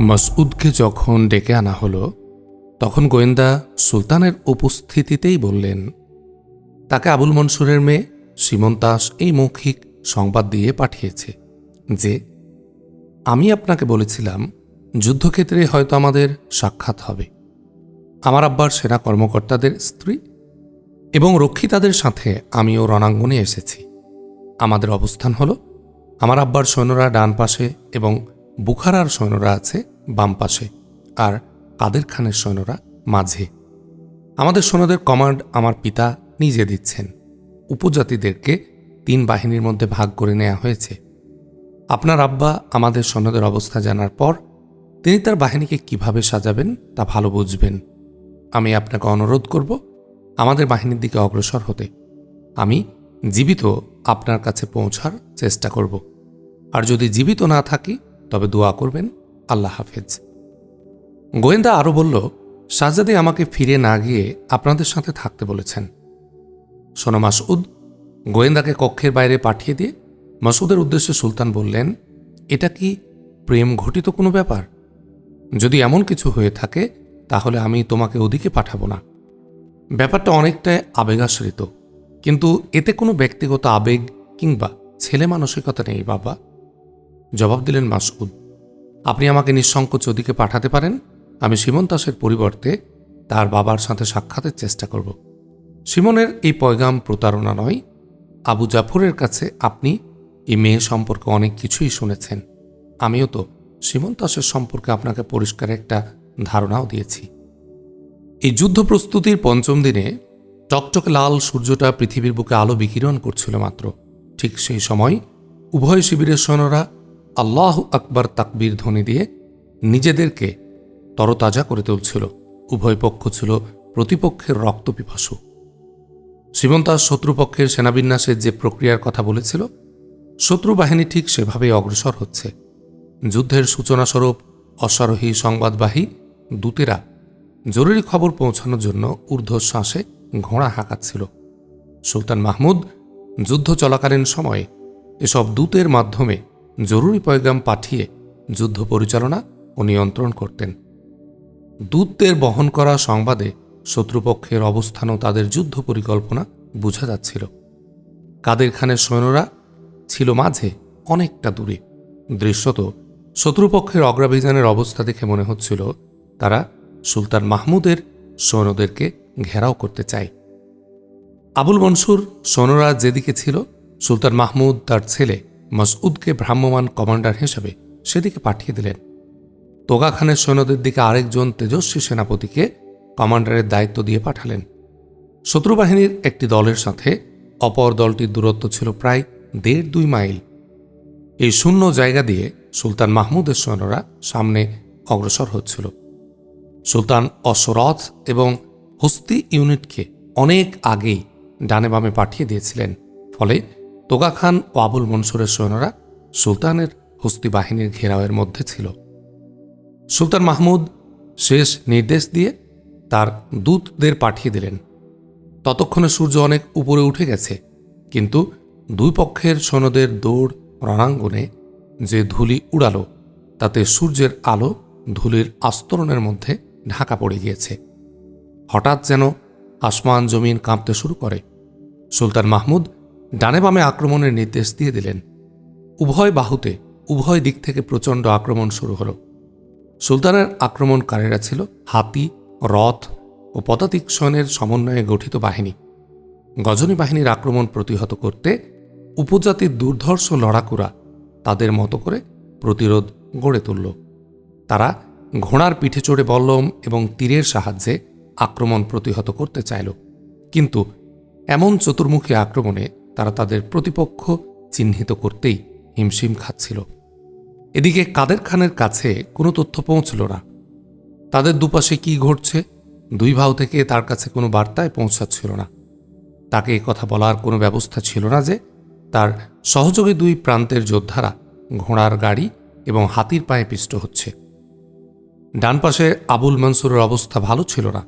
মাসউদকে যখন ডেকে আনা হলো, তখন গোয়েন্দা সুলতানের উপস্থিতিতেই বললেন, তাকে আবুল মনসুরের মেয়ে সীমন্তাস এই মৌখিক সংবাদ দিয়ে পাঠিয়েছে যে, আমি আপনাকে বলেছিলাম, যুদ্ধক্ষেত্রে হয়তো আমাদের সাক্ষাৎ হবে। আমার আব্বার সেনা কর্মকর্তাদের স্ত্রী এবং রক্ষিতাদের সাথে আমিও রণাঙ্গনে এসেছি। আমাদের অবস্থান হলো, আমার আব্বার সৈন্যরা ডান পাশে এবং বুখারার সৈন্যরা আছে বাম পাশে আর কাদের খানের সৈন্যরা মাঝে। আমাদের সৈন্যদের কমান্ড আমার পিতা নিজে দিচ্ছেন। উপজাতিদেরকে তিন বাহিনীর মধ্যে ভাগ করে নেওয়া হয়েছে। আপনার আব্বা আমাদের সৈন্যদের অবস্থা জানার পর তিনি তার বাহিনীকে কীভাবে সাজাবেন তা ভালো বুঝবেন। আমি আপনাকে অনুরোধ করব আমাদের বাহিনীর দিকে অগ্রসর হতে। আমি জীবিত আপনার কাছে পৌঁছার চেষ্টা করব। আর যদি জীবিত না থাকি তবে দোয়া করবেন আল্লাহ হাফেজ। গোয়েন্দা আরও বলল শাহজাদি আমাকে ফিরে না গিয়ে আপনাদের সাথে থাকতে বলেছেন। শোনো মাসউদ, গোয়েন্দাকে কক্ষের বাইরে পাঠিয়ে দিয়ে মাসুদের উদ্দেশ্যে সুলতান বললেন, এটা কি প্রেম ঘটিত কোনো ব্যাপার? যদি এমন কিছু হয়ে থাকে, তাহলে আমি তোমাকে ওদিকে পাঠাবো না। ব্যাপারটা অনেকটাই আবেগাশ্রিত, কিন্তু এতে কোনো ব্যক্তিগত আবেগ কিংবা ছেলে মানসিকতা নেই বাবা। জবাব দিলেন মাসউদ আপনি আমাকে নিঃসংকোচ ওদিকে পাঠাতে পারেন, আমি সীমন্তাসের পরিবর্তে তার বাবার সাথে সাক্ষাতের চেষ্টা করব। সিমনের এই পয়গাম প্রতারণা নয়, আবু জাফরের কাছে আপনি এই মেয়ে সম্পর্কে অনেক কিছুই শুনেছেন। আমিও তো সীমন্তাসের সম্পর্কে আপনাকে পরিষ্কার একটা ধারণাও দিয়েছি। এই যুদ্ধ প্রস্তুতির পঞ্চম দিনে টকটকে লাল সূর্যটা পৃথিবীর বুকে আলো বিকিরণ করছিল মাত্র। ঠিক সেই সময় উভয় শিবিরের সৈন্যরা আল্লাহ আকবর তাকবীর ধ্বনি দিয়ে নিজেদেরকে তরতাজা করে তুলছিল। উভয় পক্ষ ছিল প্রতিপক্ষের রক্তপিপাসু সীমন্তাস শত্রুপক্ষের সেনাবিন্যাসের যে প্রক্রিয়ার কথা বলেছিল, শত্রু বাহিনী ঠিক সেভাবেই অগ্রসর হচ্ছে। যুদ্ধের সূচনাস্বরূপ অশ্বারোহী সংবাদবাহী দূতেরা জরুরি খবর পৌঁছানোর জন্য ঊর্ধ্বশ্বাসে ঘোড়া হাঁকাচ্ছিল। সুলতান মাহমুদ যুদ্ধ চলাকালীন সময়ে এসব দূতের মাধ্যমে জরুরি পয়গাম পাঠিয়ে যুদ্ধ পরিচালনা ও নিয়ন্ত্রণ করতেন। দূতদের বহন করা সংবাদে শত্রুপক্ষের অবস্থান ও তাদের যুদ্ধ পরিকল্পনা বোঝা যাচ্ছিল। কাদের খানের সৈন্যরা ছিল মাঝে অনেকটা দূরে। দৃশ্যত শত্রুপক্ষের অগ্রাভিযানের অবস্থা দেখে মনে হচ্ছিল তারা সুলতান মাহমুদের সৈন্যদেরকে ঘেরাও করতে চায়। আবুল মনসুর সৈন্যরা যেদিকে ছিল, সুলতান মাহমুদ তার ছেলে মসউদকে ভ্রাম্যমান কমান্ডার হিসেবে সেদিকে পাঠিয়ে দিলেন। তোগা খানের সৈন্যদের দিকে আরেকজন তেজস্বী সেনাপতিকে কমান্ডারের দায়িত্ব দিয়ে পাঠালেন। শত্রুবাহিনীর একটি দলের সাথে অপর দলটির দূরত্ব ছিল প্রায় দেড় দুই মাইল। এই শূন্য জায়গা দিয়ে সুলতান মাহমুদের সৈন্যরা সামনে অগ্রসর হচ্ছিল। সুলতান অশ্বরথ এবং হস্তি ইউনিটকে অনেক আগেই ডানে বামে পাঠিয়ে দিয়েছিলেন, ফলে তোগা খান ও আবুল মনসুরের সৈন্যরা সুলতানের হস্তি বাহিনীর ঘেরাওয়ের মধ্যে ছিল। সুলতান মাহমুদ শেষ নির্দেশ দিয়ে তার দূতদের পাঠিয়ে দিলেন। ততক্ষণে সূর্য অনেক উপরে উঠে গেছে, কিন্তু দুই পক্ষের সৈন্যদের দৌড় রণাঙ্গনে যে ধুলি উড়ালো, তাতে সূর্যের আলো ধুলির আস্তরণের মধ্যে ঢাকা পড়ে গিয়েছে। হঠাৎ যেন আসমান জমিন কাঁপতে শুরু করে। সুলতান মাহমুদ ডানে বামে আক্রমণের নির্দেশ দিয়ে দিলেন। উভয় বাহুতে, উভয় দিক থেকে প্রচণ্ড আক্রমণ শুরু হল। সুলতানের আক্রমণকারীরা ছিল হাতি, রথ ও পদাতিক সৈন্যের সমন্বয়ে গঠিত বাহিনী। গজনী বাহিনীর আক্রমণ প্রতিহত করতে উপজাতির দুর্ধর্ষ লড়াকুরা তাদের মতো করে প্রতিরোধ গড়ে তুলল। তারা ঘোড়ার পিঠে চড়ে বল্লম এবং তীরের সাহায্যে আক্রমণ প্রতিহত করতে চাইল। কিন্তু এমন চতুর্মুখী আক্রমণে তারা তাদের প্রতিপক্ষ চিহ্নিত করতেই হিমশিম খাচ্ছিল। এদিকে কাদের খানের কাছে কোনো তথ্য পৌঁছল না। তাদের দুপাশে কি ঘটছে, দুই ভাও থেকে তার কাছে কোনো বার্তায় পৌঁছাচ্ছিল না। তাকে কথা বলার কোনো ব্যবস্থা ছিল না যে তার সহযোগী দুই প্রান্তের যোদ্ধারা ঘোড়ার গাড়ি এবং হাতির পায়ে পিষ্ট হচ্ছে। ডান পাশে আবুল মনসুরের অবস্থা ভালো ছিল না।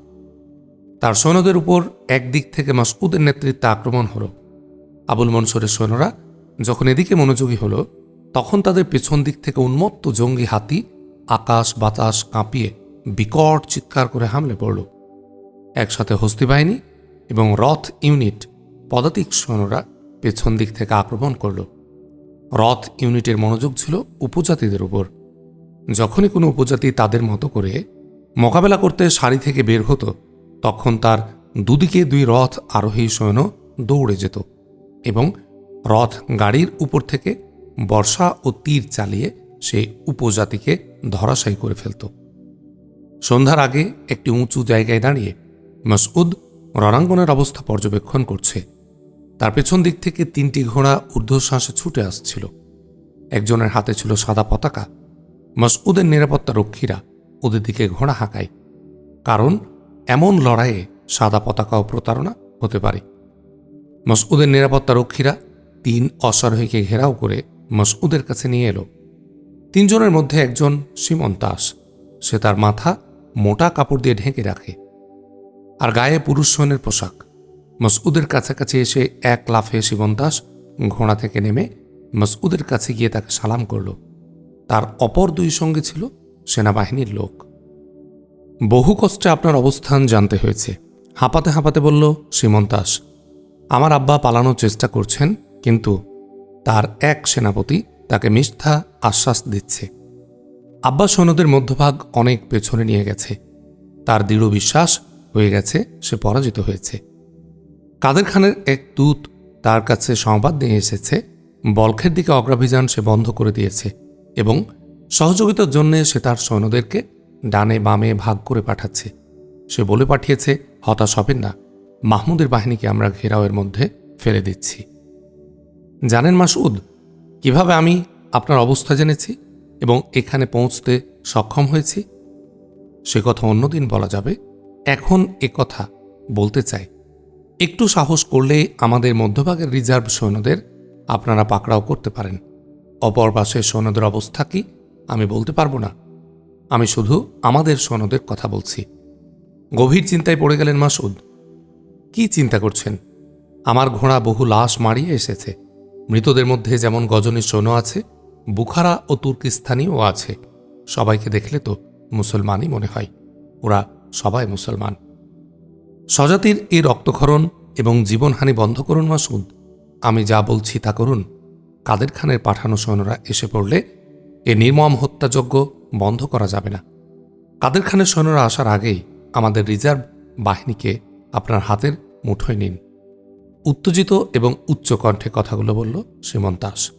তার সৈন্যদের উপর একদিক থেকে মাসউদের নেতৃত্বে আক্রমণ হলো। আবুল মনসুরের সৈন্যরা যখন এদিকে মনোযোগী হলো, তখন তাদের পেছন দিক থেকে উন্মত্ত জঙ্গি হাতি আকাশ বাতাস কাঁপিয়ে বিকট চিৎকার করে হামলে পড়ল। একসাথে হস্তি বাহিনী এবং রথ ইউনিট পদাতিক সৈন্যরা পেছন দিক থেকে আক্রমণ করল। রথ ইউনিটের মনোযোগ ছিল উপজাতিদের উপর। যখনই কোনো উপজাতি তাদের মতো করে মোকাবেলা করতে সারি থেকে বের হতো, তখন তার দুদিকে দুই রথ আরোহী সৈন্য দৌড়ে যেত। এবং রথ গাড়ির উপর থেকে বর্ষা ও তীর চালিয়ে সে উপজাতিকে ধরাশায়ী করে ফেলত। সন্ধ্যার আগে একটি উঁচু জায়গায় দাঁড়িয়ে মসউদ রণাঙ্গনের অবস্থা পর্যবেক্ষণ করছে। তার পেছন দিক থেকে তিনটি ঘোড়া ঊর্ধ্বশ্বাসে ছুটে আসছিল। একজনের হাতে ছিল সাদা পতাকা। মসউদের নিরাপত্তা রক্ষীরা ওদের দিকে ঘোড়া হাঁকায়। কারণ এমন লড়াইয়ে সাদা পতাকা ও প্রতারণা হতে পারে। মসউদের নিরাপত্তা রক্ষীরা তিন অশ্বারোহীকে ঘেরাও করে মসউদের কাছে নিয়ে এলো। তিনজনের মধ্যে একজন সীমন সে তার মাথা মোটা কাপড় দিয়ে ঢেকে রাখে আর গায়ে পুরুষ সৈন্যের পোশাক। মসউদের কাছাকাছি এসে এক লাফে শিবন ঘোড়া থেকে নেমে মসউদের কাছে গিয়ে তাকে সালাম করল। তার অপর দুই সঙ্গে ছিল সেনাবাহিনীর লোক। বহু কষ্টে আপনার অবস্থান জানতে হয়েছে। হাঁপাতে হাঁপাতে বলল, সীমন দাস আমার আব্বা পালানোর চেষ্টা করছেন, কিন্তু তার এক সেনাপতি তাকে মিথ্যা আশ্বাস দিচ্ছে। আব্বা সৈন্যদের মধ্যভাগ অনেক পেছনে নিয়ে গেছে। তার দৃঢ় বিশ্বাস হয়ে গেছে, সে পরাজিত হয়েছে। কাদের খানের এক দূত তার কাছে সংবাদ নিয়ে এসেছে, বলখের দিকে অগ্রাভিযান সে বন্ধ করে দিয়েছে এবং সহযোগিতার জন্য সে তার সৈন্যদেরকে ডানে বামে ভাগ করে পাঠাচ্ছে। সে বলে পাঠিয়েছে, হতাশ হবেন না। মাহমুদের বাহিনীকে আমরা ঘেরাওয়ের মধ্যে ফেলে দিচ্ছি। জানেন মাসুদ কীভাবে আমি আপনার অবস্থা জেনেছি এবং এখানে পৌঁছতে সক্ষম হয়েছি? সে কথা অন্যদিন বলা যাবে। এখন এ কথা বলতে চাই। একটু সাহস করলে আমাদের মধ্যভাগের রিজার্ভ সৈন্যদের আপনারা পাকড়াও করতে পারেন। অপর পাশের সৈন্যদের অবস্থা কি আমি বলতে পারব না। আমি শুধু আমাদের সৈন্যদের কথা বলছি। গভীর চিন্তায় পড়ে গেলেন মাসুদ কি চিন্তা করছেন? আমার ঘোড়া বহু লাশ মারিয়ে এসেছে। মৃতদের মধ্যে যেমন গজনীর সৈন্য আছে, বুখারা ও তুর্কিস্তানিও আছে। সবাইকে দেখলে তো মুসলমানই মনে হয়। ওরা সবাই মুসলমান। স্বজাতির এই রক্তক্ষরণ এবং জীবনহানি বন্ধ করুন মাসুদ। আমি যা বলছি তা করুন। কাদের খানের পাঠানো সৈন্যরা এসে পড়লে এ নির্মম হত্যাযজ্ঞ বন্ধ করা যাবে না। কাদের খানের সৈন্যরা আসার আগেই আমাদের রিজার্ভ বাহিনীকে আপনার হাতের মুঠোয় নিন। উত্তেজিত এবং উচ্চ কণ্ঠে কথাগুলো বলল সীমন দাস।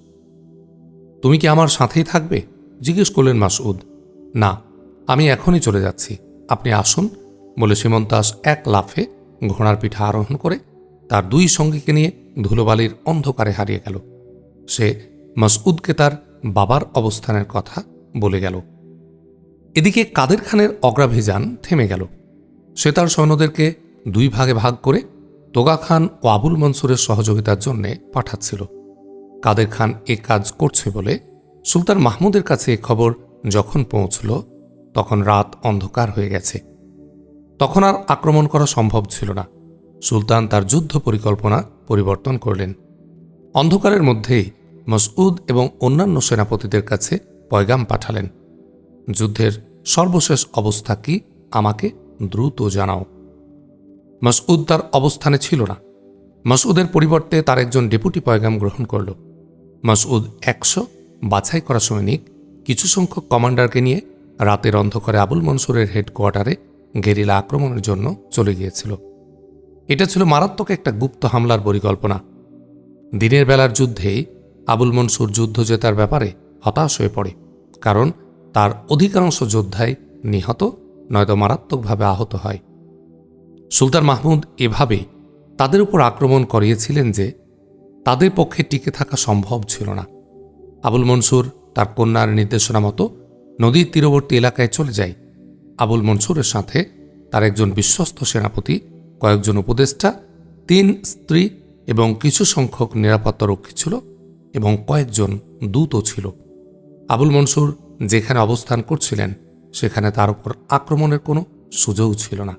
তুমি কি আমার সাথেই থাকবে? জিজ্ঞেস করলেন মাসউদ। না, আমি এখনই চলে যাচ্ছি। আপনি আসুন, বলে সীমন্ত দাস এক লাফে ঘোড়ার পিঠা আরোহণ করে তার দুই সঙ্গীকে নিয়ে ধুলোবালির অন্ধকারে হারিয়ে গেল। সে মাসউদকে তার বাবার অবস্থানের কথা বলে গেল। এদিকে কাদের খানের অগ্রাভিযান থেমে গেল। সে তার সৈন্যদেরকে দুই ভাগে ভাগ করে তোগা খান ও আবুল মনসুরের সহযোগিতার জন্যে পাঠাচ্ছিল। কাদের খান এ কাজ করছে বলে সুলতান মাহমুদের কাছে এ খবর যখন পৌঁছল, তখন রাত অন্ধকার হয়ে গেছে। তখন আর আক্রমণ করা সম্ভব ছিল না। সুলতান তার যুদ্ধ পরিকল্পনা পরিবর্তন করলেন। অন্ধকারের মধ্যেই মসউদ এবং অন্যান্য সেনাপতিদের কাছে পয়গাম পাঠালেন। যুদ্ধের সর্বশেষ অবস্থা কি আমাকে দ্রুত জানাও। মসউদ তার অবস্থানে ছিল না। মসউদের পরিবর্তে তার একজন ডেপুটি পয়গাম গ্রহণ করল। মসউদ একশো বাছাই করা সৈনিক, কিছু সংখ্যক কমান্ডারকে নিয়ে রাতের অন্ধকারে আবুল মনসুরের হেডকোয়ার্টারে গেরিলা আক্রমণের জন্য চলে গিয়েছিল। এটা ছিল মারাত্মক একটা গুপ্ত হামলার পরিকল্পনা। দিনের বেলার যুদ্ধেই আবুল মনসুর যুদ্ধ জেতার ব্যাপারে হতাশ হয়ে পড়ে, কারণ তার অধিকাংশ যোদ্ধাই নিহত, নয়তো মারাত্মকভাবে আহত হয়। সুলতান মাহমুদ এভাবে তাদের উপর আক্রমণ করিয়েছিলেন যে তাদের পক্ষে টিকে থাকা সম্ভব ছিল না। আবুল মনসুর তার কন্যার নির্দেশনা মতো নদীর তীরবর্তী এলাকায় চলে যায়। আবুল মনসুরের সাথে তার একজন বিশ্বস্ত সেনাপতি, কয়েকজন উপদেষ্টা, তিন স্ত্রী এবং কিছু সংখ্যক নিরাপত্তা রক্ষী ছিল এবং কয়েকজন দূতও ছিল। আবুল মনসুর যেখানে অবস্থান করছিলেন, সেখানে তার উপর আক্রমণের কোনো সুযোগ ছিল না।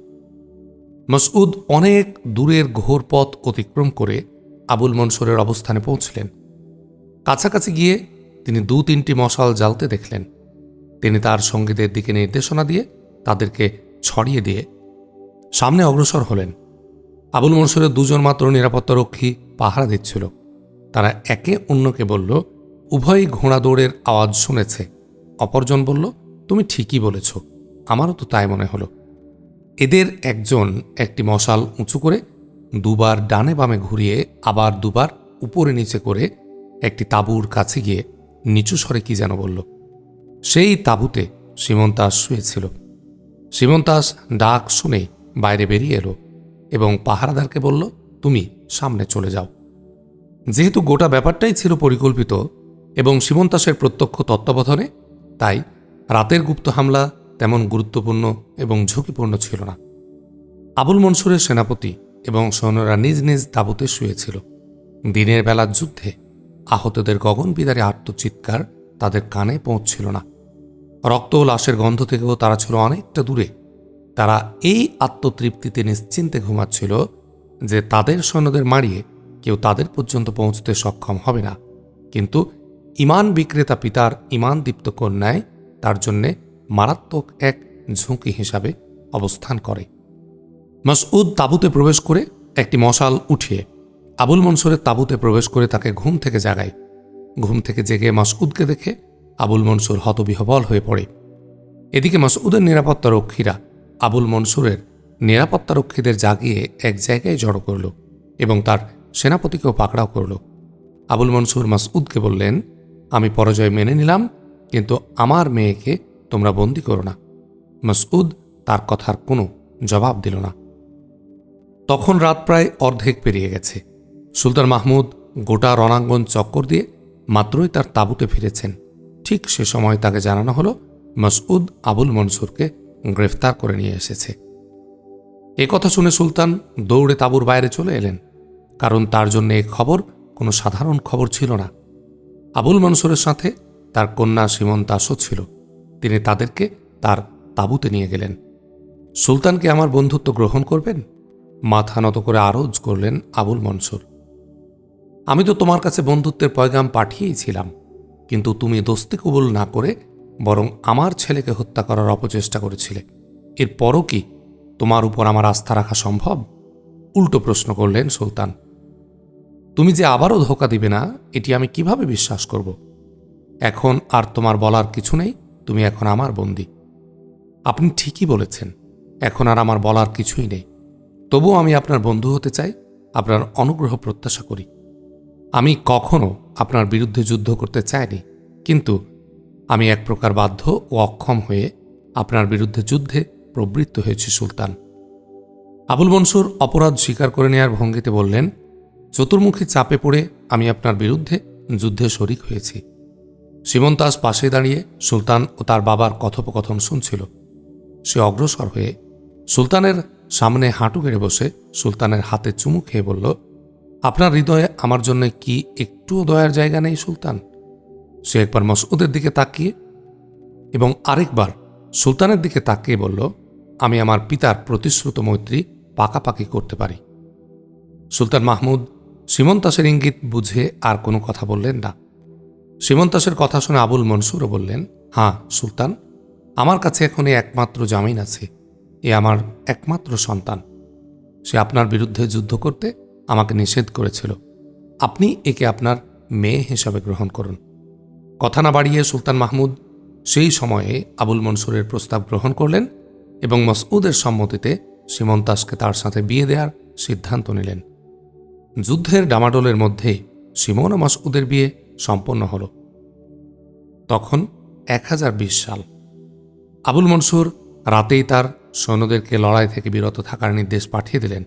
মসউদ অনেক দূরের ঘোর পথ অতিক্রম করে আবুল মনসুরের অবস্থানে পৌঁছলেন। কাছাকাছি গিয়ে তিনি দু তিনটি মশাল জ্বালতে দেখলেন। তিনি তার সঙ্গীদের দিকে নির্দেশনা দিয়ে তাদেরকে ছড়িয়ে দিয়ে সামনে অগ্রসর হলেন। আবুল মনসুরের দুজন মাত্র নিরাপত্তারক্ষী পাহারা দিচ্ছিল। তারা একে অন্যকে বলল, উভয়ই ঘোড়া দৌড়ের আওয়াজ শুনেছে। অপরজন বলল, তুমি ঠিকই বলেছ। আমারও তো তাই মনে হলো। এদের একজন একটি মশাল উঁচু করে দুবার ডানে বামে ঘুরিয়ে আবার দুবার উপরে নিচে করে একটি তাঁবুর কাছে গিয়ে নিচু স্বরে কি যেন বলল। সেই তাঁবুতে সীমন্তাস শুয়েছিল। সীমন্তাস ডাক শুনে বাইরে বেরিয়ে এলো এবং পাহারাদারকে বলল, তুমি সামনে চলে যাও। যেহেতু গোটা ব্যাপারটাই ছিল পরিকল্পিত এবং সীমন্তাসের প্রত্যক্ষ তত্ত্বাবধানে, তাই রাতের গুপ্ত হামলা তেমন গুরুত্বপূর্ণ এবং ঝুঁকিপূর্ণ ছিল না। আবুল মনসুরের সেনাপতি এবং সৈন্যরা নিজ নিজ তাঁবুতে শুয়েছিল। দিনের বেলার যুদ্ধে আহতদের গগন বিদারে আত্মচিৎকার তাদের কানে পৌঁছছিল না। রক্ত ও লাশের গন্ধ থেকেও তারা ছিল অনেকটা দূরে। তারা এই আত্মতৃপ্তিতে নিশ্চিন্তে ঘুমাচ্ছিল যে তাদের সৈন্যদের মারিয়ে কেউ তাদের পর্যন্ত পৌঁছতে সক্ষম হবে না। কিন্তু ইমান বিক্রেতা পিতার ইমান দীপ্ত কন্যায় তার জন্যে মারাত্মক এক ঝুঁকি হিসাবে অবস্থান করে। মাসউদ তাঁবুতে প্রবেশ করে একটি মশাল উঠিয়ে আবুল মনসুরের তাঁবুতে প্রবেশ করে তাকে ঘুম থেকে জাগায়। ঘুম থেকে জেগে মাসউদকে দেখে আবুল মনসুর হতবিহবল হয়ে পড়ে। এদিকে মাসউদের নিরাপত্তা রক্ষীরা আবুল মনসুরের নিরাপত্তা রক্ষীদের জাগিয়ে এক জায়গায় জড়ো করল এবং তার সেনাপতিকেও পাকড়াও করল। আবুল মনসুর মাসউদকে বললেন, আমি পরাজয় মেনে নিলাম, কিন্তু আমার মেয়েকে তোমরা বন্দি করো না। মসউদ তার কথার কোনো জবাব দিল না। তখন রাত প্রায় অর্ধেক পেরিয়ে গেছে। সুলতান মাহমুদ গোটা রণাঙ্গন চক্কর দিয়ে মাত্রই তার তাঁবুতে ফিরেছেন। ঠিক সে সময় তাকে জানানো হলো, মসউদ আবুল মনসুরকে গ্রেফতার করে নিয়ে এসেছে। এ কথা শুনে সুলতান দৌড়ে তাঁবুর বাইরে চলে এলেন, কারণ তার জন্য এ খবর কোনো সাধারণ খবর ছিল না। আবুল মনসুরের সাথে তার কন্যা সীমন্তাসও ছিল। তিনি তাদেরকে তার তাঁবুতে নিয়ে গেলেন। সুলতানকে আমার বন্ধুত্ব গ্রহণ করবেন? মাথা নত করে আরজ করলেন আবুল মনসুর। আমি তো তোমার কাছে বন্ধুত্বের পয়গাম পাঠিয়েছিলাম, কিন্তু তুমি দোস্তি কবুল না করে বরং আমার ছেলেকে হত্যা করার অপচেষ্টা করেছিলে। এরপরও কি তোমার উপর আমার আস্থা রাখা সম্ভব? উল্টো প্রশ্ন করলেন সুলতান। তুমি যে আবারও ধোকা দিবে না, এটি আমি কীভাবে বিশ্বাস করব? এখন আর তোমার বলার কিছু নেই। তুমি এখন আমার বন্দি। আপনি ঠিকই বলেছেন, এখন আর আমার বলার কিছুই নেই। তবুও আমি আপনার বন্ধু হতে চাই, আপনার অনুগ্রহ প্রত্যাশা করি। আমি কখনো আপনার বিরুদ্ধে যুদ্ধ করতে চাইনি, কিন্তু আমি এক প্রকার বাধ্য ও অক্ষম হয়ে আপনার বিরুদ্ধে যুদ্ধে প্রবৃত্ত হয়েছি, সুলতান। আবুল মনসুর অপরাধ স্বীকার করে নেয়ার ভঙ্গিতে বললেন, চতুর্মুখী চাপে পড়ে আমি আপনার বিরুদ্ধে যুদ্ধে শরিক হয়েছি। সীমন্তাস পাশে দাঁড়িয়ে সুলতান ও তার বাবার কথোপকথন শুনছিল। সে অগ্রসর হয়ে সুলতানের সামনে হাঁটু গেড়ে বসে সুলতানের হাতে চুমু খেয়ে বলল, আপনার হৃদয়ে আমার জন্য কি একটুও দয়ার জায়গা নেই সুলতান? সে একবার মসউদের দিকে তাকিয়ে এবং আরেকবার সুলতানের দিকে তাকিয়ে বলল, আমি আমার পিতার প্রতিশ্রুত মৈত্রী পাকাপাকি করতে পারি। সুলতান মাহমুদ সীমন্তাসের ইঙ্গিত বুঝে আর কোনো কথা বললেন না। সীমন্তাসের কথা শুনে আবুল মনসুরও বললেন হ্যাঁ সুলতান, আমার কাছে এখন একমাত্র জামিন আছে। এ আমার একমাত্র সন্তান। সে আপনার বিরুদ্ধে যুদ্ধ করতে আমাকে নিষেধ করেছিল। আপনি একে আপনার মেয়ে হিসাবে গ্রহণ করুন। কথা না বাড়িয়ে সুলতান মাহমুদ সেই সময়ে আবুল মনসুরের প্রস্তাব গ্রহণ করলেন এবং মসউদের সম্মতিতে সীমন্তাসকে তার সাথে বিয়ে দেওয়ার সিদ্ধান্ত নিলেন। যুদ্ধের ডামাডোলের মধ্যে সিমন ও মসউদের বিয়ে সম্পন্ন হল। তখন এক হাজার বিশ সাল। আবুল মনসুর রাতেই তার সৈন্যদেরকে লড়াই থেকে বিরত থাকার নির্দেশ পাঠিয়ে দিলেন।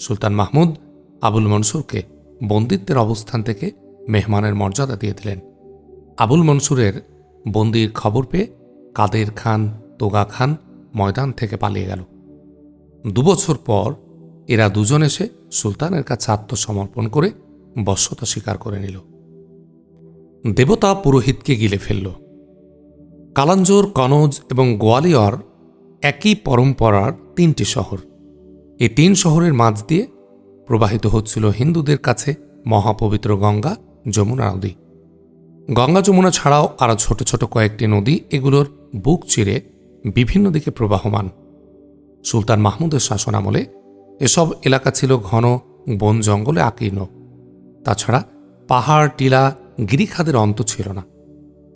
সুলতান মাহমুদ আবুল মনসুরকে বন্দিত্বের অবস্থান থেকে মেহমানের মর্যাদা দিয়ে দিলেন। আবুল মনসুরের বন্দির খবর পেয়ে কাদের খান, তোগা খান ময়দান থেকে পালিয়ে গেল। দুবছর পর এরা দুজন এসে সুলতানের কাছে আত্মসমর্পণ করে বশ্যতা স্বীকার করে নিল। দেবতা পুরোহিতকে গিলে ফেলল। কালাঞ্জোর, কনজ এবং গোয়ালিয়র একই পরম্পরার তিনটি শহর। এই তিন শহরের মাঝ দিয়ে প্রবাহিত হচ্ছিল হিন্দুদের কাছে মহাপবিত্র গঙ্গা, যমুনা নদী। গঙ্গা, যমুনা ছাড়াও আরও ছোট ছোট কয়েকটি নদী এগুলোর বুক চিরে বিভিন্ন দিকে প্রবাহমান। সুলতান মাহমুদের শাসনামলে এসব এলাকা ছিল ঘন বন জঙ্গলে আকীর্ণ। তাছাড়া পাহাড়, টিলা গিরিখাদের অন্ত ছিল না।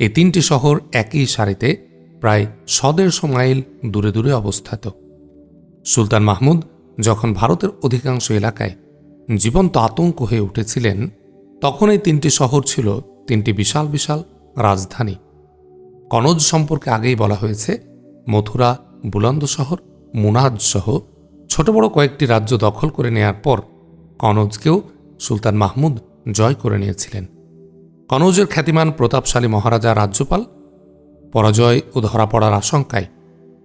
এই তিনটি শহর একই সারিতে প্রায় সদেরশো মাইল দূরে দূরে অবস্থিত। সুলতান মাহমুদ যখন ভারতের অধিকাংশ এলাকায় জীবন্ত আতঙ্ক হয়ে উঠেছিলেন, তখন এই তিনটি শহর ছিল তিনটি বিশাল বিশাল রাজধানী। কনজ সম্পর্কে আগেই বলা হয়েছে, মথুরা, বুলন্দ শহর, মুনাদ সহ ছোট বড় কয়েকটি রাজ্য দখল করে নেয়ার পর কনজকেও সুলতান মাহমুদ জয় করে নিয়েছিলেন। কনৌজের খ্যাতিমান প্রতাপশালী মহারাজা রাজ্যপাল, পরাজয় ও ধরা পড়ার আশঙ্কায়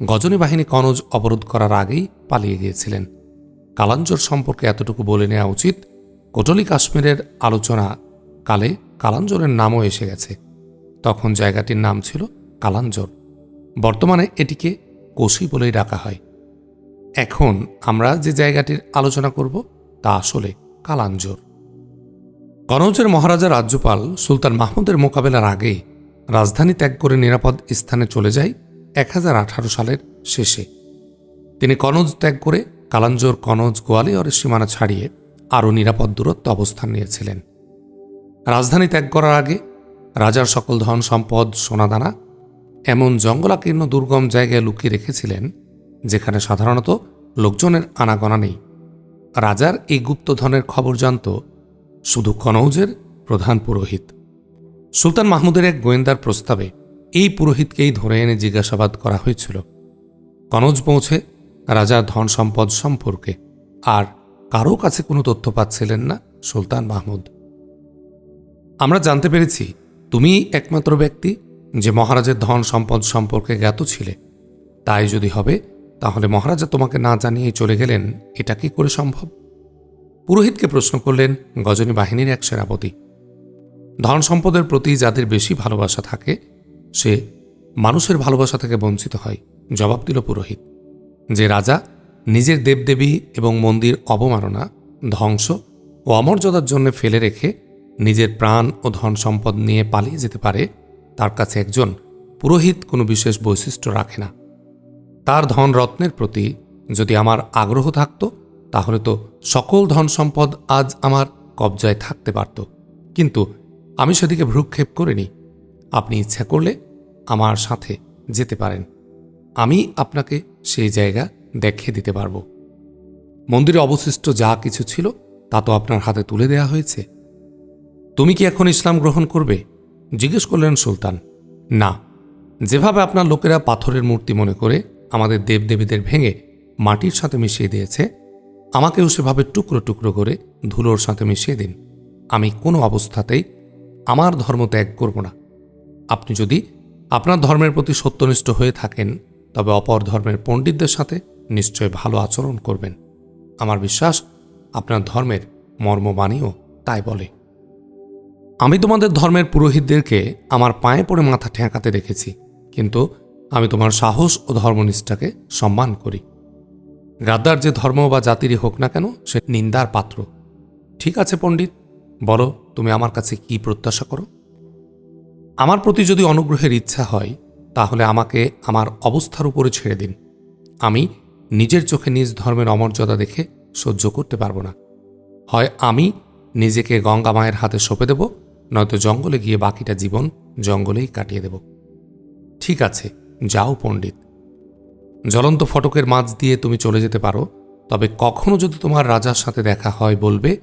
গজনী বাহিনী কনৌজ অবরোধ করার আগেই পালিয়ে গিয়েছিলেন। কালাঞ্জর সম্পর্কে এতটুকু বলে নেওয়া উচিত, কোটলি কাশ্মীরের আলোচনা কালে কালাঞ্জরের নামও এসে গেছে। তখন জায়গাটির নাম ছিল কালাঞ্জর। বর্তমানে এটিকে কোশি বলেই ডাকা হয়। এখন আমরা যে জায়গাটির আলোচনা করব তা আসলে কালাঞ্জর। কনৌজের মহারাজা রাজ্যপাল সুলতান মাহমুদের মোকাবেলার আগে রাজধানী ত্যাগ করে নিরাপদ স্থানে চলে যায় এক হাজার আঠারো সালের শেষে। তিনি কনৌজ ত্যাগ করে কালাঞ্জোর কনৌজ গোয়ালিয়রের সীমানা ছাড়িয়ে আরও নিরাপদ দূরত্ব অবস্থান নিয়েছিলেন। রাজধানী ত্যাগ করার আগে রাজার সকল ধন, সম্পদ, সোনাদানা এমন জঙ্গলাকীর্ণ দুর্গম জায়গায় লুকিয়ে রেখেছিলেন, যেখানে সাধারণত লোকজনের আনাগোনা নেই। রাজার এই গুপ্তধনের খবর জানত শুধু কনৌজের প্রধান পুরোহিত। সুলতান মাহমুদের এক গোয়েন্দার প্রস্তাবে এই পুরোহিতকেই ধরে এনে জিজ্ঞাসাবাদ করা হয়েছিল। কনৌজ পৌঁছে রাজার ধন সম্পদ সম্পর্কে আর কারও কাছে কোনো তথ্য পাচ্ছিলেন না সুলতান মাহমুদ। আমরা জানতে পেরেছি, তুমি একমাত্র ব্যক্তি যে মহারাজের ধন সম্পদ সম্পর্কে জ্ঞাত ছিলে। তাই যদি হবে, তাহলে মহারাজা তোমাকে না জানিয়ে চলে গেলেন, এটা কি করে সম্ভব? পুরোহিতকে প্রশ্ন করলেন, গজনী বাহিনীর এক সেনাপতি। ধন সম্পদের প্রতি যাদের বেশি ভালোবাসা থাকে, সে মানুষের ভালোবাসা থেকে বঞ্চিত হয়, জবাব দিল পুরোহিত। যে রাজা নিজের দেবদেবী এবং মন্দির অবমাননা, ধ্বংস ও অমর্যাদার জন্য ফেলে রেখে নিজের প্রাণ ও ধন সম্পদ নিয়ে পালিয়ে যেতে পারে, তার কাছে একজন পুরোহিত কোনো বিশেষ বৈশিষ্ট্য রাখে না। তার ধন রত্নের প্রতি যদি আমার আগ্রহ থাকত তাহলে তো সকল ধন সম্পদ আজ আমার কবজায় থাকতে পারত। কিন্তু আমি সেদিকে ভ্রুক্ষেপ করিনি। আপনি ইচ্ছা করলে আমার সাথে যেতে পারেন। আমি আপনাকে সেই জায়গা দেখিয়ে দিতে পারব। মন্দিরে অবশিষ্ট যা কিছু ছিল, তা তো আপনার হাতে তুলে দেয়া হয়েছে। তুমি কি এখন ইসলাম গ্রহণ করবে? জিজ্ঞেস করলেন সুলতান। না। যেভাবে আপনার লোকেরা পাথরের মূর্তি মনে করে আমাদের দেবদেবীদের ভেঙে মাটির সাথে মিশিয়ে দিয়েছে আমাকেও সেভাবে টুকরো টুকরো করে ধুলোর সাথে মিশিয়ে দিন। আমি কোনো অবস্থাতেই আমার ধর্ম ত্যাগ করব না। আপনি যদি আপনার ধর্মের প্রতি সত্যনিষ্ঠ হয়ে থাকেন, তবে অপর ধর্মের পণ্ডিতদের সাথে নিশ্চয় ভালো আচরণ করবেন। আমার বিশ্বাস, আপনার ধর্মের মর্মবাণীও তাই বলে। আমি তোমাদের ধর্মের পুরোহিতদেরকে আমার পায়ে পড়ে মাথা ঠেকাতে দেখেছি, কিন্তু আমি তোমার সাহস ও ধর্মনিষ্ঠাকে সম্মান করি। গাদ্দার যে ধর্ম বা জাতিরই হোক না কেন, সে নিন্দার পাত্র। ঠিক আছে পণ্ডিত, বলো তুমি আমার কাছে কি প্রত্যাশা করো? আমার প্রতি যদি অনুগ্রহের ইচ্ছা হয়, তাহলে আমাকে আমার অবস্থার উপরে ছেড়ে দিন। আমি নিজের চোখে নিজ ধর্মের অমর্যাদা দেখে সহ্য করতে পারব না। হয় আমি নিজেকে গঙ্গা মায়ের হাতে সঁপে দেব, নয়তো জঙ্গলে গিয়ে বাকিটা জীবন জঙ্গলেই কাটিয়ে দেব। ঠিক আছে, যাও পণ্ডিত। জ্বলন্ত ফটকের মাঝ দিয়ে তুমি চলে যেতে পারো, তবে কখনো যদি তোমার রাজার সাথে দেখা হয় বলবে,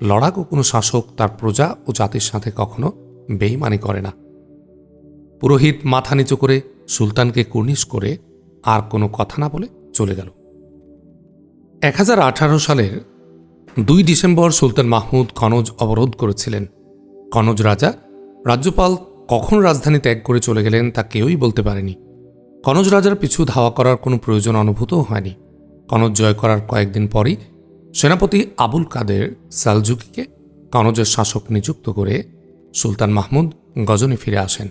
লড়াকু কোনো শাসক তার প্রজা ও জাতির সাথে কখনো বেইমানি করে না। পুরোহিত মাথা নিচু করে সুলতানকে কুর্নিশ করে আর কোনো কথা না বলে চলে গেল। এক হাজার আঠারো সালের দুই ডিসেম্বর সুলতান মাহমুদ কনজ অবরোধ করেছিলেন। কনজ রাজা রাজ্যপাল কখন রাজধানী ত্যাগ করে চলে গেলেন তা কেউই বলতে পারেনি। কনজ রাজার পিছু ধাওয়া করার কোনো প্রয়োজন অনুভূত হয়নি। কনজ জয় করার কয়েকদিন পরই সেনাপতি আবুল কাদের সালজুকিকে কনজের শাসক নিযুক্ত করে সুলতান মাহমুদ গজনে ফিরে আসেন।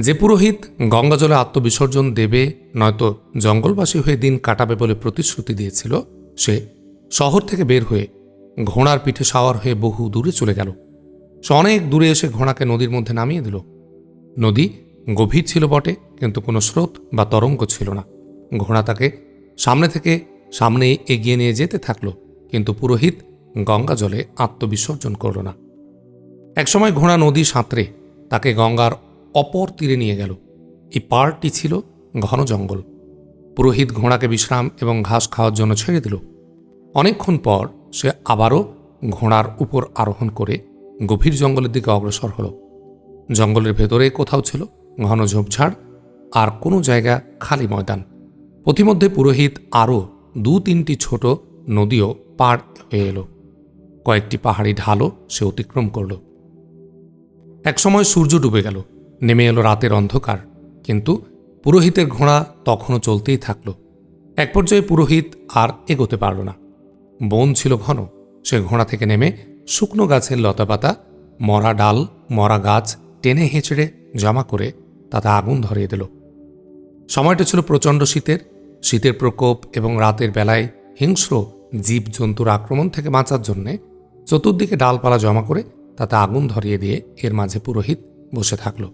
যে পুরোহিত গঙ্গাজলে আত্মবিসর্জন দেবে, নয়তো জঙ্গলবাসী হয়ে দিন কাটাবে বলে প্রতিশ্রুতি দিয়েছিল, সে শহর থেকে বের হয়ে ঘোড়ার পিঠে সাওয়ার হয়ে বহু দূরে চলে গেল। সে অনেক দূরে এসে ঘোড়াকে নদীর মধ্যে নামিয়ে দিল। নদী গভীর ছিল বটে, কিন্তু কোনো স্রোত বা তরঙ্গ ছিল না। ঘোড়া তাকে সামনে থেকে সামনে এগিয়ে নিয়ে যেতে থাকল, কিন্তু পুরোহিত গঙ্গা জলে আত্মবিসর্জন করল না। একসময় ঘোড়া নদী সাঁতরে তাকে গঙ্গার অপর তীরে নিয়ে গেল। এই পাড়টি ছিল ঘন জঙ্গল। পুরোহিত ঘোড়াকে বিশ্রাম এবং ঘাস খাওয়ার জন্য ছেড়ে দিল। অনেকক্ষণ পর সে আবারও ঘোড়ার উপর আরোহণ করে গভীর জঙ্গলের দিকে অগ্রসর হলো। জঙ্গলের ভেতরে কোথাও ছিল ঘন ঝোপঝাড় আর কোনো জায়গা খালি ময়দান। পথিমধ্যে পুরোহিত আরও দু তিনটি ছোট নদীও পার হয়ে এলো। কয়েকটি পাহাড়ি ঢালও সে অতিক্রম করল। একসময় সূর্য ডুবে গেল, নেমে এলো রাতের অন্ধকার, কিন্তু পুরোহিতের ঘোড়া তখনও চলতেই থাকল। এক পর্যায়ে পুরোহিত আর এগোতে পারল না। বন ছিল ঘন, সে ঘোড়া থেকে নেমে শুকনো গাছের লতাপাতা, মরা ডাল, মরা গাছ টেনে হেঁচড়ে জমা করে তাতে আগুন ধরিয়ে দিল। সময়টা ছিল প্রচণ্ড শীতের। শীতের প্রকোপ এবং রাতের বেলায় হিংস্র জীবজন্তুর আক্রমণ থেকে বাঁচার জন্যে চতুর্দিকে ডালপালা জমা করে তাতে আগুন ধরিয়ে দিয়ে এর মাঝে পুরোহিত বসে থাকল।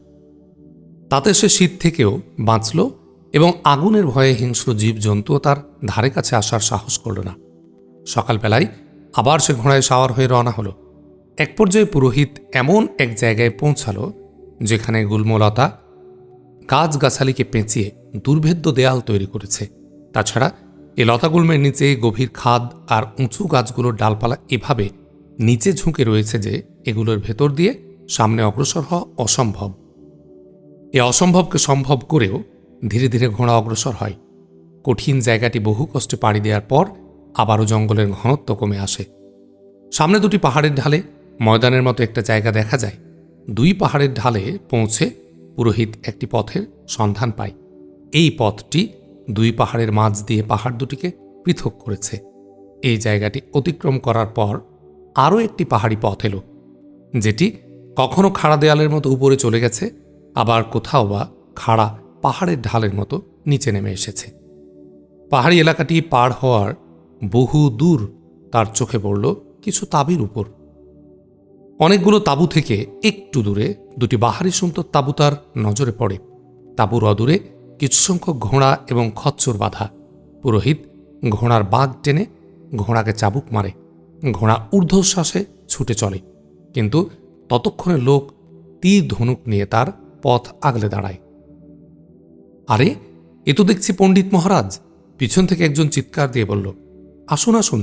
তাতে সে শীত থেকেও বাঁচল এবং আগুনের ভয়ে হিংস্র জীবজন্তুও তার ধারে কাছে আসার সাহস করল না। সকালবেলায় আবার সে ঘোড়ায় সাওয়ার হয়ে রওনা হলো। এক পর্যায়ে পুরোহিত এমন এক জায়গায় পৌঁছালো যেখানে গুল্মলতা গাছগাছালিকে পেঁচিয়ে দুর্ভেদ্য দেয়াল তৈরি করেছে। তাছাড়া এ লতাগুল্মের নিচে গভীর খাদ আর উঁচু গাছগুলোর ডালপালা এভাবে নিচে ঝুঁকে রয়েছে যে এগুলোর ভেতর দিয়ে সামনে অগ্রসর হওয়া অসম্ভব। এ অসম্ভবকে সম্ভব করেও ধীরে ধীরে ঘোড়া অগ্রসর হয়। কঠিন জায়গাটি বহু কষ্টে পাড়ি দেওয়ার পর আবারও জঙ্গলের ঘনত্ব কমে আসে। সামনে দুটি পাহাড়ের ঢালে ময়দানের মতো একটা জায়গা দেখা যায়। দুই পাহাড়ের ঢালে পৌঁছে পুরোহিত একটি পথের সন্ধান পায়। এই পথটি দুই পাহাড়ের মাঝ দিয়ে পাহাড় দুটিকে পৃথক করেছে। এই জায়গাটি অতিক্রম করার পর আরও একটি পাহাড়ি পথ এলো, যেটি কখনো খাড়া দেয়ালের মতো উপরে চলে গেছে, আবার কোথাও বা খাড়া পাহাড়ের ঢালের মতো নিচে নেমে এসেছে। পাহাড়ি এলাকাটি পার হওয়ার বহু দূর তার চোখে পড়ল কিছু তাবির উপর। অনেকগুলো তাঁবু থেকে একটু দূরে দুটি বাহারি সুন্দর তাঁবু তার নজরে পড়ে। তাঁবুর অদূরে কিছু সংখ্যক ঘোড়া এবং খচ্চর বাঁধা। পুরোহিত ঘোড়ার বাঘ টেনে ঘোড়াকে চাবুক মারে। ঘোড়া ঊর্ধ্বশ্বাসে ছুটে চলে, কিন্তু ততক্ষণে লোক তীর ধনুক নিয়ে তার পথ আগলে দাঁড়ায়। আরে, এ তো দেখছি পণ্ডিত মহারাজ। পিছন থেকে একজন চিৎকার দিয়ে বলল, আসুন আসুন,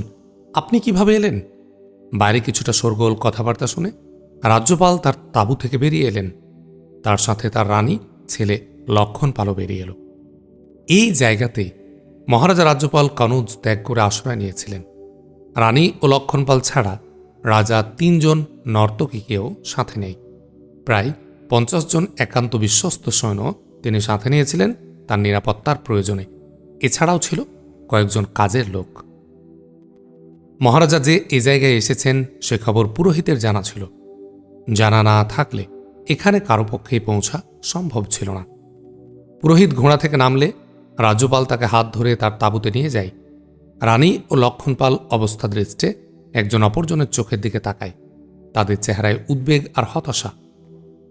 আপনি কীভাবে এলেন? বাইরে কিছুটা শোরগোল কথাবার্তা শুনে রাজ্যপাল তার তাঁবু থেকে বেরিয়ে এলেন। তার সাথে তার রানী, ছেলে লক্ষণ পালও বেরিয়ে এলো। এই জায়গাতেই মহারাজা রাজ্যপাল কনুজ ত্যাগ করে আশ্রয় নিয়েছিলেন। রানী ও লক্ষণপাল ছাড়া রাজা তিনজন নর্তকীকেও সাথে নেই। প্রায় পঞ্চাশ জন একান্ত বিশ্বস্ত সৈন্য তিনি সাথে নিয়েছিলেন তার নিরাপত্তার প্রয়োজনে। এছাড়াও ছিল কয়েকজন কাজের লোক। মহারাজা যে এ জায়গায় এসেছেন, সে খবর পুরোহিতের জানা ছিল। জানা না থাকলে এখানে কারও পক্ষেই পৌঁছা সম্ভব ছিল না। পুরোহিত ঘোড়া থেকে নামলে রাজ্যপাল তাকে হাত ধরে তার তাঁবুতে নিয়ে যায়। রানী ও লক্ষণপাল অবস্থা দৃষ্টে একজন অপরজনের চোখের দিকে তাকায়। তাদের চেহারায় উদ্বেগ আর হতাশা।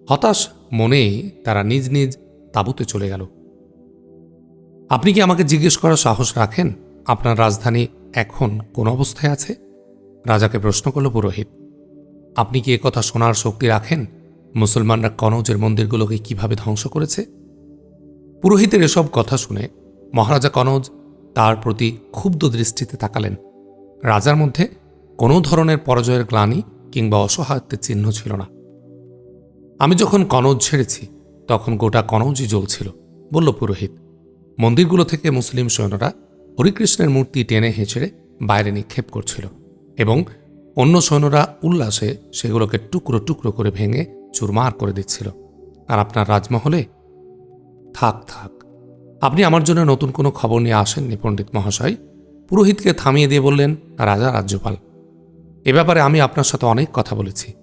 হতাশ মনেই তারা নিজ নিজ তাঁবুতে চলে গেল। আপনি কি আমাকে জিজ্ঞেস করার সাহস রাখেন? আপনার রাজধানী এখন কোন অবস্থায় আছে? রাজাকে প্রশ্ন করল পুরোহিত, আপনি কি কথা শোনার শক্তি রাখেন? মুসলমানরা কনৌজের মন্দিরগুলোকে কীভাবে ধ্বংস করেছে? পুরোহিতের এসব কথা শুনে মহারাজা কনৌজ তার প্রতি ক্ষুব্ধ দৃষ্টিতে তাকালেন। রাজার মধ্যে কোনো ধরনের পরাজয়ের গ্লানি কিংবা অসহায়ত্বের চিহ্ন ছিল না। আমি যখন কনৌজ ছেড়েছি, তখন গোটা কনৌজই জ্বলছিল, বলল পুরোহিত, মন্দিরগুলো থেকে মুসলিম সৈন্যরা হরিকৃষ্ণের মূর্তি টেনে হেঁচড়ে বাইরে নিক্ষেপ করছিল এবং অন্য সৈন্যরা উল্লাসে সেগুলোকে টুকরো টুকরো করে ভেঙে চুরমার করে দিচ্ছিল। আর আপনার রাজমহলে? থাক থাক। আপনি আমার জন্য নতুন কোনো খবর নিয়ে আসেননি, পণ্ডিত মহাশয়। পুরোহিতকে থামিয়ে দিয়ে বললেন, রাজা রাজ্যপাল, এ ব্যাপারে আমি আপনার সাথে অনেক কথা বলেছি।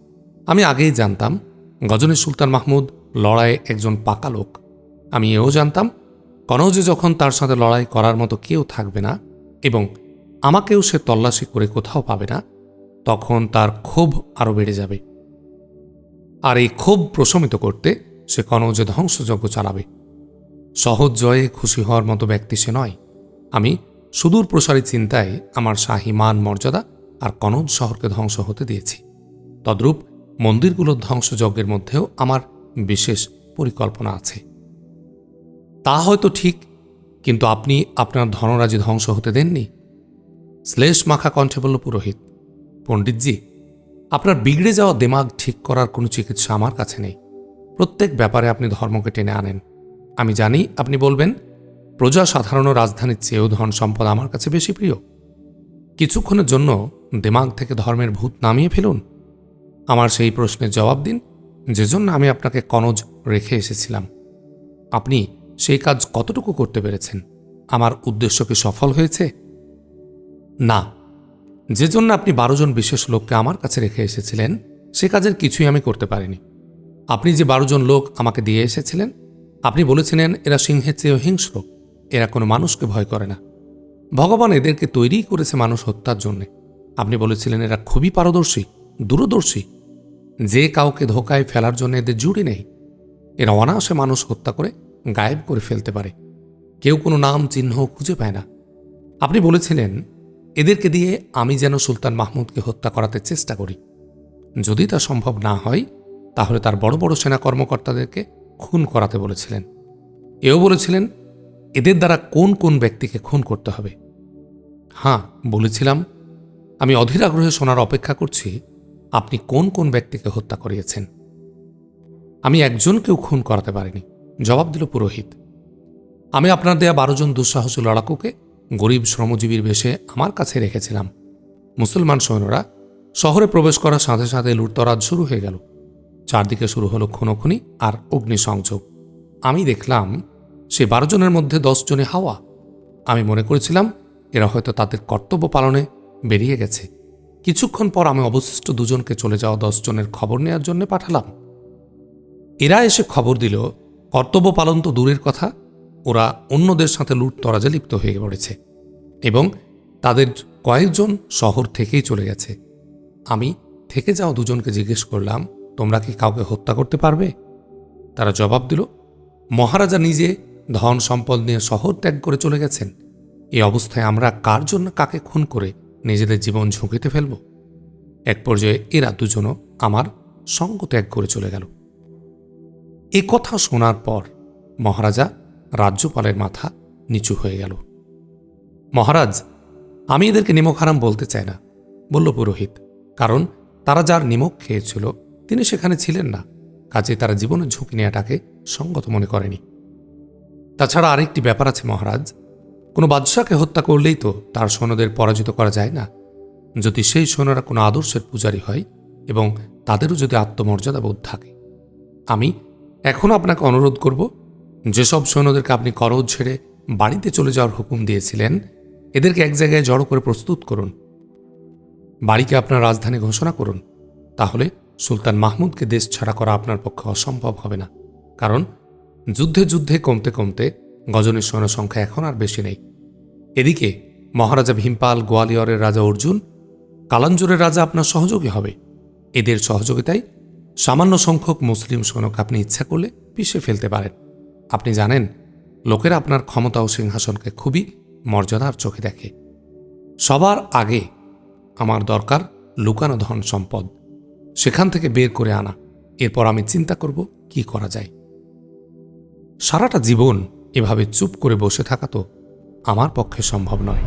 আমি আগেই জানতাম, গজনী সুলতান মাহমুদ লড়াইয়ে একজন পাকা লোক। আমি এও জানতাম কনৌজে যখন তার সাথে লড়াই করার মতো কেউ থাকবে না এবং আমাকেও সে তল্লাশি করে কোথাও পাবে না, তখন তার ক্ষোভ আরও বেড়ে যাবে। আর এই ক্ষোভ প্রশমিত করতে সে কনৌজে ধ্বংসযজ্ঞ চালাবে। সহজ জয়ে খুশি হওয়ার মতো ব্যক্তি সে নয়। আমি সুদূর প্রসারী চিন্তায় আমার শাহী মান, মর্যাদা আর কনৌজ শহরকে ধ্বংস হতে দিয়েছি। তদ্রূপ মন্দিরগুলোর ধ্বংসযজ্ঞের মধ্যেও আমার বিশেষ পরিকল্পনা আছে। তা হয়তো ঠিক, কিন্তু আপনি আপনার ধনরাজি ধ্বংস হতে দেননি। শ্লেষ মাখা কণ্ঠে বলল, পুরোহিত, পণ্ডিতজি, আপনার বিগড়ে যাওয়া দেমাগ ঠিক করার কোনো চিকিৎসা আমার কাছে নেই। প্রত্যেক ব্যাপারে আপনি ধর্মকে টেনে আনেন। আমি জানি আপনি বলবেন প্রজা সাধারণ রাজধানীর চেয়েও ধন সম্পদ আমার কাছে বেশি প্রিয়। কিছুক্ষণের জন্য দেমাগ থেকে ধর্মের ভূত নামিয়ে ফেলুন। আমার সেই প্রশ্নের জবাব দিন যে জন্য আমি আপনাকে কনজ রেখে এসেছিলাম। আপনি সেই কাজ কতটুকু করতে পেরেছেন? আমার উদ্দেশ্য কি সফল হয়েছে? না। যে জন্য আপনি বারো জন বিশেষ লোককে আমার কাছে রেখে এসেছিলেন, সে কাজের কিছুই আমি করতে পারিনি। আপনি যে বারো জন লোক আমাকে দিয়ে এসেছিলেন, আপনি বলেছিলেন এরা সিংহের চেয়েও হিংস্র, এরা কোনো মানুষকে ভয় করে না। ভগবান এদেরকে তৈরিই করেছে মানুষ হত্যার জন্যে। আপনি বলেছিলেন এরা খুবই পারদর্শী, দূরদর্শী। যে কাউকে ধোকায় ফেলার জন্য এদের জুড়ি নেই। এরা অনায়াসে মানুষ হত্যা করে গায়েব করে ফেলতে পারে। কেউ কোনো নাম, চিহ্ন খুঁজে পায় না। আপনি বলেছিলেন, এদেরকে দিয়ে আমি যেন সুলতান মাহমুদকে হত্যা করাতে চেষ্টা করি। যদি তা সম্ভব না হয়, তাহলে তার বড় বড় সেনা কর্মকর্তাদেরকে খুন করাতে বলেছিলেন। এও বলেছিলেন, এদের দ্বারা কোন কোন ব্যক্তিকে খুন করতে হবে? হ্যাঁ বলেছিলাম। আমি অধীর আগ্রহে শোনার অপেক্ষা করছি, আপনি কোন কোন ব্যক্তিকে হত্যা করিয়েছেন? আমি একজনকেও খুন করাতে পারিনি। জবাব দিল পুরোহিত, আমি আপনার দেয়া বারো জন দুঃসাহসী লড়াকুকে গরিব শ্রমজীবীর বেশে আমার কাছে রেখেছিলাম। মুসলমান সৈন্যরা শহরে প্রবেশ করার সাথে সাথে লুটতরাজ শুরু হয়ে গেল। চারদিকে শুরু হলো খুনোখুনি আর অগ্নিসংযোগ। আমি দেখলাম সে বারো জনের মধ্যে দশ জনে হাওয়া। আমি মনে করেছিলাম এরা হয়তো তাদের কর্তব্য পালনে বেরিয়ে গেছে। কিছুক্ষণ পর আমি অবশিষ্ট দুজনকে চলে যাওয়া দশ জনের খবর নেওয়ার জন্য পাঠালাম। এরা এসে খবর দিল কর্তব্য পালন তো দূরের কথা। ওরা অন্যদের সাথে লুটতরাজে লিপ্ত হয়ে পড়েছে এবং তাদের কয়েকজন শহর থেকেই চলে গেছে। আমি থেকে যাওয়া দুজনকে জিজ্ঞেস করলাম, তোমরা কি কাউকে হত্যা করতে পারবে? তারা জবাব দিল, মহারাজা নিজে ধন সম্পদ নিয়ে শহর ত্যাগ করে চলে গেছেন। এই অবস্থায় আমরা কার জন্য কাকে খুন করে নিজেদের জীবন ঝুঁকিতে ফেলব? এক পর্যায়ে এরা দুজনও আমার সঙ্গ ত্যাগ করে চলে গেল। এ কথা শোনার পর মহারাজা রাজ্যপালের মাথা নিচু হয়ে গেল। মহারাজ, আমি এদেরকে নিমক হারাম বলতে চাই না, বলল পুরোহিত। কারণ তারা যার নিমক খেয়েছিল, তিনি সেখানে ছিলেন না। কাজে তারা জীবনের ঝুঁকি নেওয়াটাকে সঙ্গত মনে করেনি। তাছাড়া আরেকটি ব্যাপার আছে মহারাজ, কোনো বাদশাকে হত্যা করলেই তো তার সৈন্যদের পরাজিত করা যায় না। যদি সেই সৈন্যরা কোনো আদর্শের পূজারী হয় এবং তাদেরও যদি আত্মমর্যাদা বোধ থাকে। আমি এখন আপনাকে অনুরোধ করব, যেসব সৈন্যদেরকে আপনি করজ ছেড়ে বাড়িতে চলে যাওয়ার হুকুম দিয়েছিলেন, এদেরকে এক জায়গায় জড়ো করে প্রস্তুত করুন। বাড়িকে আপনার রাজধানী ঘোষণা করুন। তাহলে সুলতান মাহমুদকে দেশ ছাড়া করা আপনার পক্ষে অসম্ভব হবে না। কারণ যুদ্ধে যুদ্ধে কমতে কমতে গজনের সৈন্য সংখ্যা এখন আর বেশি নেই। এদিকে মহারাজা ভীমপাল গোয়ালিয়রের রাজা অর্জুন, কালাঞ্জুরের রাজা আপনার সহযোগী হবে। এদের সহযোগিতায় সামান্য সংখ্যক মুসলিম সৈন্যকে আপনি ইচ্ছা করলে পিষে ফেলতে পারেন। আপনি জানেন, লোকেরা আপনার ক্ষমতা ও সিংহাসনকে খুবই মর্যাদার চোখে দেখে। সবার আগে আমার দরকার লুকানো ধন সম্পদ। সেখান থেকে বের করে আনা। এরপর আমি চিন্তা করব কি করা যায়। সারাটা জীবন এভাবে চুপ করে বসে থাকা তো আমার পক্ষে সম্ভব নয়।